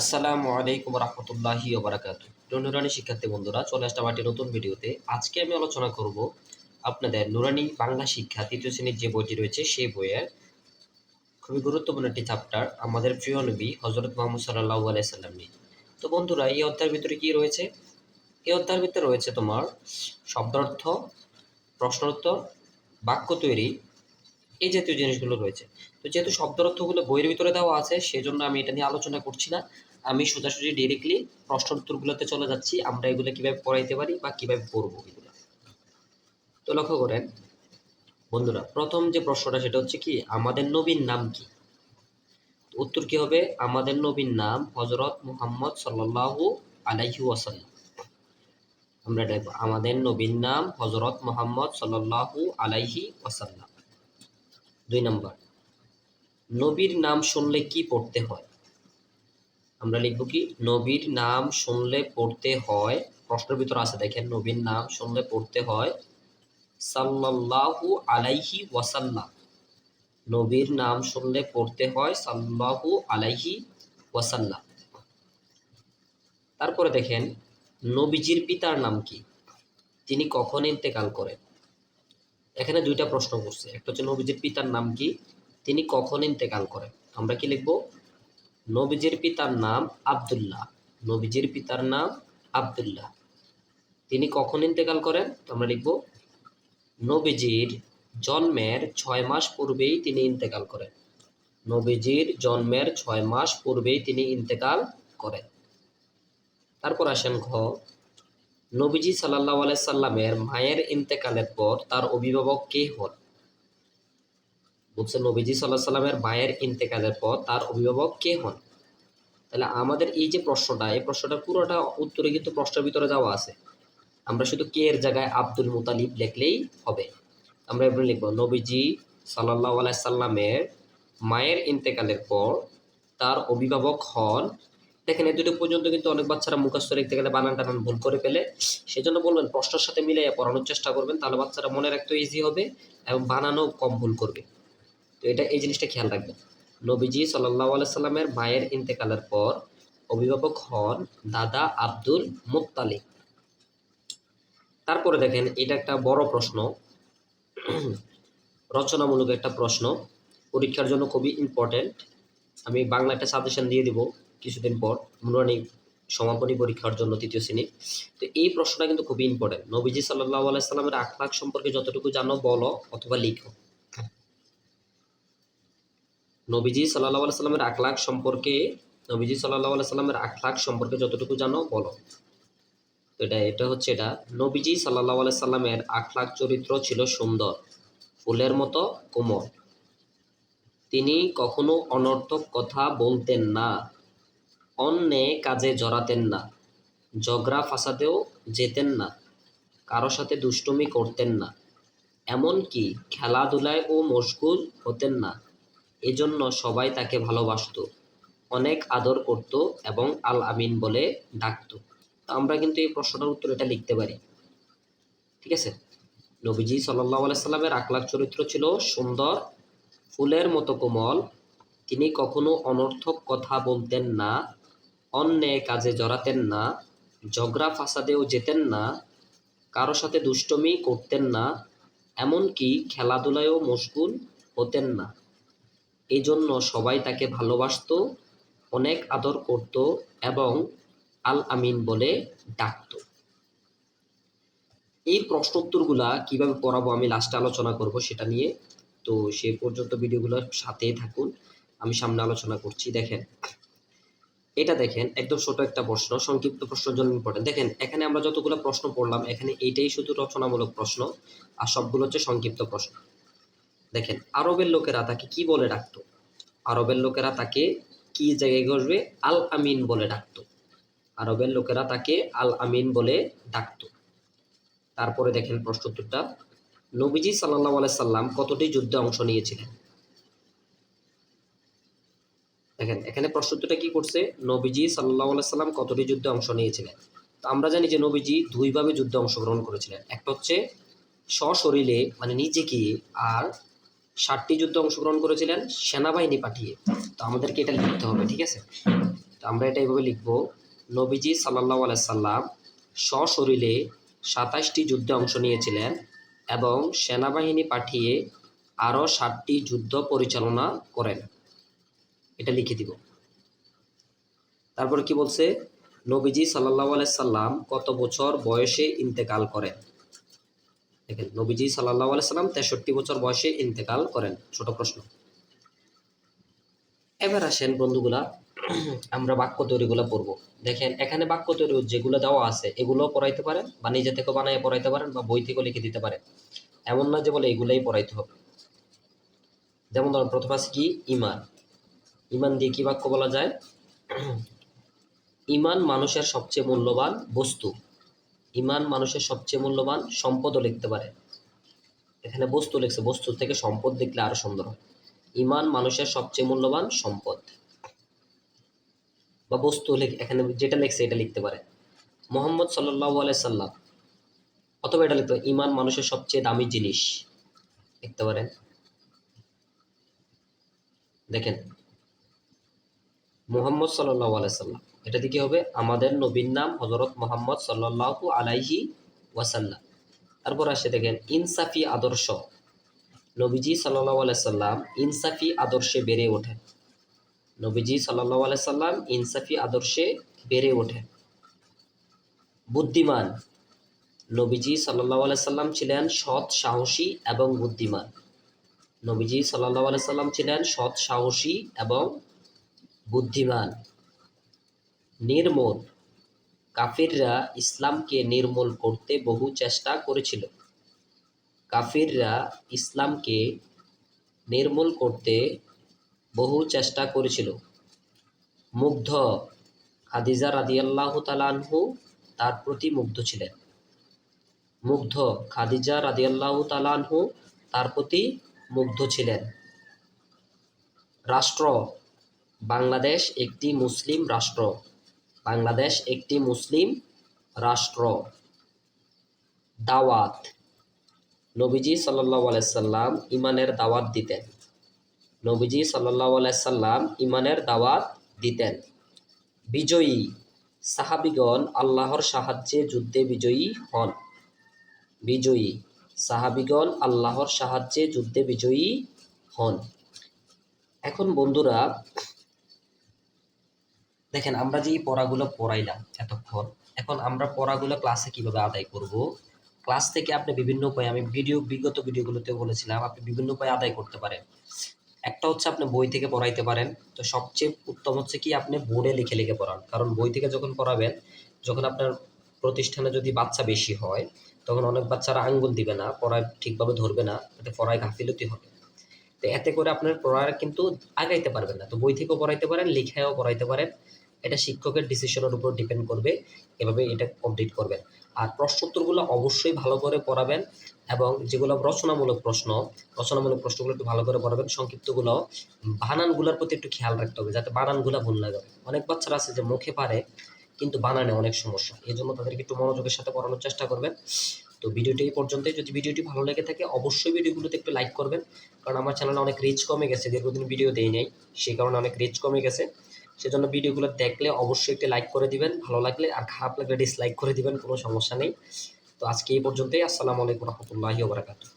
আসসালামু আলাইকুম রহমতুল্লাহি ওবরাকাত নুরানি শিক্ষার্থী বন্ধুরা, চলে আসলাম একটি নতুন ভিডিওতে। আজকে আমি আলোচনা করব আপনাদের নুরানি বাংলা শিক্ষা তৃতীয় শ্রেণির যে বইটি রয়েছে, সেই বইয়ের খুবই গুরুত্বপূর্ণ একটি চ্যাপ্টার আমাদের প্রিয় নবী হজরত মোহাম্মদ সাল্লাহ আলাইসাল্লাম নিয়ে। তো বন্ধুরা, এই অধ্যায়ের ভিতরে কি রয়েছে? এই অধ্যায়ের ভিতরে রয়েছে তোমার শব্দার্থ, প্রশ্নোত্তর, বাক্য তৈরি এই জাতীয় জিনিসগুলো রয়েছে। তো যেহেতু শব্দার্থগুলো বইয়ের ভিতরে দেওয়া আছে, সেজন্য আমি এটা নিয়ে আলোচনা করছি না। আমি সোজাসুজি ডিরেক্টলি প্রশ্ন উত্তরগুলোতে চলে যাচ্ছি। আমরা এগুলো কীভাবে পড়াইতে পারি বা কীভাবে পড়ব এগুলো। তো লক্ষ্য করেন, বন্ধুরা, প্রথম যে প্রশ্নটা, সেটা হচ্ছে কি, আমাদের নবীর নাম কি? উত্তর কি হবে? আমাদের নবীর নাম হজরত মুহাম্মদ সাল্লাল্লাহু আলাইহি ওয়াসাল্লাম। আমরা দেখব, আমাদের নবীর নাম হজরত মোহাম্মদ সাল্লাল্লাহু আলাইহি ওয়াসাল্লাম। দুই নম্বর। নবীর নাম শুনলে কি পড়তে হয়? আমরা লিখব কি? নবীর নাম শুনলে পড়তে হয়, প্রশ্নের ভিতর আছে, দেখেন নবীর নাম শুনলে পড়তে হয়, সাল্লাল্লাহু আলাইহি ওয়াসাল্লাম। নবীর নাম শুনলে পড়তে হয় সাল্লাহু আলাইহি ওয়াসাল্লাম। তারপরে দেখেন, নবীজির পিতার নাম কি? তিনি কখন ইন্তেকাল করেন? এখানে দুইটা প্রশ্ন করছে। একটা হচ্ছে নবীজির পিতার নাম কি? তিনি কখন ইন্তেকাল করেন? আমরা কি লিখব? নবীজির পিতার নাম আবদুল্লাহ। নবীজির পিতার নাম আবদুল্লাহ। তিনি কখন ইন্তেকাল করেন? আমরা লিখব, নবীজির জন্মের ছয় মাস পূর্বেই তিনি ইন্তেকাল করেন। নবীজির জন্মের ছয় মাস পূর্বেই তিনি ইন্তেকাল করেন। তারপর আসেন ঘ। নবীজি সাল্লাহ সাল্লামের মায়ের ইন্তেকালের পর তার অভিভাবক কে হন? বলছে নবীজি সাল্লাহ সাল্লামের মায়ের ইন্তেকালের পর তার অভিভাবক কে হন? তাহলে আমাদের এই যে প্রশ্নটা, এই প্রশ্নটা পুরোটা উত্তরে কিন্তু প্রশ্নের ভিতরে যাওয়া আছে। আমরা শুধু কে এর জায়গায় আব্দুল মুতালিব লিখলেই হবে। আমরা এবার লিখব, নবীজি সাল্লাহ সাল্লামের মায়ের ইন্তেকালের পর তার অভিভাবক হন দেখেন, এই দুটো পর্যন্ত কিন্তু অনেক বাচ্চারা মুখস্থ লিখতে গেলে বানান টানান ভুল করে ফেলে। সেই জন্য বলবেন, প্রশ্নের সাথে মিলে পড়ানোর চেষ্টা করবেন, তাহলে বাচ্চারা মনে রাখতে ইজি হবে এবং বানানো কম ভুল করবে। তো এটা, এই জিনিসটা খেয়াল রাখবেন। নবীজি সাল্লাহ সাল্লামের মায়ের ইন্তেকালের পর অভিভাবক হন দাদা আব্দুল মুত্তালিব। তারপরে দেখেন, এটা একটা বড় প্রশ্ন, রচনামূলক একটা প্রশ্ন। পরীক্ষার জন্য খুবই ইম্পর্টেন্ট আমি বাংলা একটা সাজেশন দিয়ে দিব। কিছুদিন পর নুরানি সমাপনী পরীক্ষার জন্য তৃতীয় শ্রেণি। তো এই প্রশ্নটা কিন্তু খুবই ইম্পর্টেন্ট নবীজি সাল্লাহ আলাইসাল্লামের আখলাখ সম্পর্কে যতটুকু জানো, বলো অথবা লিখো। নবীজি সাল্লাহ আলাইসাল্লামের আখলাখ সম্পর্কে, নবীজি সাল্লাহ আলাইসাল্লামের আখলাখ সম্পর্কে যতটুকু জানো, বলো। এটা এটা হচ্ছে এটা। নবীজি সাল্লাহ আলাইসাল্লামের আখলাখ চরিত্র ছিল সুন্দর, ফুলের মতো, কোমল। তিনি কখনো অনর্থক কথা বলতেন না। অন্যে কাজে জড়াতেন না, ঝগড়া ফাসাতেও যেতেন না, কারও সাথে দুষ্টুমি করতেন না, এমনকি খেলাধুলায় ও মশগুল হতেন না। এজন্য সবাই তাকে ভালোবাসত, অনেক আদর করত এবং আল আমিন বলে ডাকত। আমরা কিন্তু এই প্রশ্নটার উত্তর এটা লিখতে পারি। ঠিক আছে? নবীজি সাল্লাহ আলাইসাল্লামের আকলাক চরিত্র ছিল সুন্দর, ফুলের মতো কোমল, তিনি কখনো অনর্থক কথা বলতেন না অন্যায় কাজে জড়াতেন না, ঝগড়া ফাসাদেও যেতেন না, কারও সাথে দুষ্টমি করতেন না, এমনকি খেলাধুলায়ও মশগুল হতেন না। এজন্য সবাই তাকে ভালোবাসত, অনেক আদর করত এবং আল আমিন বলে ডাকত। এই প্রশ্ন উত্তরগুলা কীভাবে পড়াবো আমি লাস্টে আলোচনা করব সেটা নিয়ে। তো সে পর্যন্ত ভিডিওগুলোর সাথেই থাকুন, আমি সামনে আলোচনা করছি, দেখেন। এটা দেখেন, একদম ছোট একটা প্রশ্ন, সংক্ষিপ্ত প্রশ্নের জন্য ইম্পর্টেন্ট দেখেন, এখানে আমরা যতগুলো প্রশ্ন পড়লাম, এখানে এইটাই শুধু রচনামূলক প্রশ্ন, আর সবগুলো হচ্ছে সংক্ষিপ্ত প্রশ্ন। দেখেন, আরবের লোকেরা তাকে কি বলে ডাকতো? আরবের লোকেরা তাকে কি জায়গায় বসবে আল আমিন বলে ডাকতো। আরবের লোকেরা তাকে আল আমিন বলে ডাকতো। তারপরে দেখেন প্রশ্ন উত্তরটা। নবীজি সাল্লাহ সাল্লাম কতটি যুদ্ধে অংশ নিয়েছিলেন? দেখেন, এখানে প্রশ্নোত্তরটা কি করছে? নবীজি সাল্লাহ সাল্লাম কতটি যুদ্ধে অংশ নিয়েছিলেন? তো আমরা জানি যে নবীজি দুইভাবে যুদ্ধে অংশগ্রহণ করেছিলেন। একটা হচ্ছে সশরীরে মানে নিজে গিয়ে আর ষাটটি যুদ্ধে অংশগ্রহণ করেছিলেন, সেনাবাহিনী পাঠিয়ে। তো আমাদেরকে এটা লিখতে হবে, ঠিক আছে? তো আমরা এটা এইভাবে লিখব। নবীজি সাল্লাহ আলাইসাল্লাম সশরীরে সাতাশটি যুদ্ধে অংশ নিয়েছিলেন এবং সেনাবাহিনী পাঠিয়ে আরও ষাটটি যুদ্ধ পরিচালনা করেন। এটা লিখে দিব। তারপরে কি বলছে? নবীজি সাল্লাহ আলাইসাল্লাম কত বছর বয়সে ইন্তেকাল করেন? দেখেন, নবীজি সাল্লাহ আলাইসাল্লাম তেষট্টি বছর বয়সে ইন্তেকাল করেন। ছোট প্রশ্ন। এবার আসেন বন্ধুগুলা, আমরা বাক্য তৈরিগুলো পড়ব। দেখেন, এখানে বাক্য তৈরি যেগুলো দেওয়া আছে এগুলো পড়াইতে পারেন বা নিজে থেকে বানিয়ে পড়াইতে পারেন বা বই থেকেও লিখে দিতে পারেন। এমন না যে বলে এগুলোই পড়াইতে হবে। যেমন ধরুন, প্রথম আছে কি? ইমান ইমান দিয়ে কি বাক্য বলা যায়? ইমান মানুষের সবচেয়ে মূল্যবান বস্তু। ইমান মানুষের সবচেয়ে মূল্যবান সম্পদও লিখতে পারে। এখানে বস্তু লিখছে, বস্তু থেকে সম্পদ লিখলে আরও সুন্দর ইমান মানুষের সবচেয়ে মূল্যবান সম্পদ। বা বস্তু এখানে যেটা লিখছে এটা লিখতে পারে। মোহাম্মদ সাল্লাম, অথবা এটা লিখতে ইমান মানুষের সবচেয়ে দামি জিনিস লিখতে পারেন। দেখেন মোহাম্মদ সাল্লাহ আলাইসাল্লাম এটা দিয়ে কি হবে? আমাদের নবীর নাম হজরত মোহাম্মদ সাল্লাহু আলাইহি ওয়াসাল্লাম। তারপর আসে দেখেন, ইনসাফি আদর্শ। নবীজি সাল্লাহ আলাইসাল্লাম ইনসাফি আদর্শে বেড়ে ওঠেন। নবীজি সাল্লাহ আলাইসাল্লাম ইনসাফি আদর্শে বেড়ে ওঠেন। বুদ্ধিমান। নবীজি সাল্লাহ আলাইসাল্লাম ছিলেন সৎ, সাহসী এবং বুদ্ধিমান। নবীজি সাল্লাহ আলাইসাল্লাম ছিলেন সৎ, সাহসী এবং বুদ্ধিমান, নির্মূল। কাফিররা ইসলামকে নির্মূল করতে বহু চেষ্টা করেছিল। কাফিররা ইসলামকে নির্মূল করতে বহু চেষ্টা করেছিল। মুগ্ধ খাদিজা রাদিয়াল্লাহ তালানহু তার প্রতি মুগ্ধ ছিলেন। মুগ্ধ খাদিজা রাদিয়াল্লাহ তালানহু তার প্রতি মুগ্ধ ছিলেন। রাষ্ট্র বাংলাদেশ একটি মুসলিম রাষ্ট্র। বাংলাদেশ একটি মুসলিম রাষ্ট্র। দাওয়াত। নবীজি সাল্লাহ আলাইসাল্লাম ইমানের দাওয়াত দিতেন। নবীজি সাল্লাহ আলাইসাল্লাম ইমানের দাওয়াত দিতেন। বিজয়ী সাহাবিগণ আল্লাহর সাহায্যে যুদ্ধে বিজয়ী হন। বিজয়ী সাহাবিগণ আল্লাহর সাহায্যে যুদ্ধে বিজয়ী হন। এখন বন্ধুরা দেখেন, আমরা যে এই পড়াগুলো পড়াইলাম এতক্ষণ, এখন আমরা পড়াগুলো ক্লাসে কীভাবে আদায় করব? ক্লাস থেকে আপনি বিভিন্ন উপায়ে, আমি ভিডিও বিগত ভিডিওগুলোতে বলেছিলাম, আপনি বিভিন্ন উপায়ে আদায় করতে পারেন। একটা হচ্ছে আপনি বই থেকে পড়াইতে পারেন। তো সবচেয়ে উত্তম হচ্ছে কি, আপনি বোর্ডে লিখে লিখে পড়ান। কারণ বই থেকে যখন পড়াবেন, যখন আপনার প্রতিষ্ঠানে যদি বাচ্চা বেশি হয়, তখন অনেক বাচ্চারা আঙ্গুল দিবে না, পড়ায় ঠিকভাবে ধরবে না, এতে পড়ায় গাফিলতি হবে। তো এতে করে আপনার পড়ার কিন্তু আগাইতে পারবেন না। তো বই থেকেও পড়াইতে পারেন লিখায়ও পড়াইতে পারেন। এটা শিক্ষকের ডিসিশনের উপর ডিপেন্ড করবে, এভাবে এটা কমপ্লিট করবেন। আর প্রশ্নোত্তরগুলো অবশ্যই ভালো করে পড়াবেন এবং যেগুলো রচনামূলক প্রশ্ন, রচনামূলক প্রশ্নগুলো একটু ভালো করে পড়াবেন, সংক্ষিপ্তগুলো, বানানগুলোর প্রতি একটু খেয়াল রাখতে হবে যাতে বানানগুলো ভুল না যাবে। অনেক বাচ্চারা আছে যে মুখে পারে, কিন্তু বানানে অনেক সমস্যা। এই জন্য তাদেরকে একটু মনোযোগের সাথে পড়ানোর চেষ্টা করবেন। তো ভিডিওটি এই পর্যন্তই। যদি ভিডিওটি ভালো লেগে থাকে, অবশ্যই ভিডিওগুলোতে একটু লাইক করবেন। কারণ আমার চ্যানেলে অনেক রিচ কমে গেছে, দীর্ঘদিন ভিডিও দেই নাই, সেই কারণে অনেক রিচ কমে গেছে। সেজন্য ভিডিওগুলো দেখলে অবশ্যই একটি লাইক করে দিবেন, ভালো লাগলে আর খারাপ লাগলে ডিসলাইক করে দিবেন, কোনো সমস্যা নেই। তো আজকে এই পর্যন্তই, আসসালামু আলাইকুম রহমতুল্লাহি ওবরাকাতুহ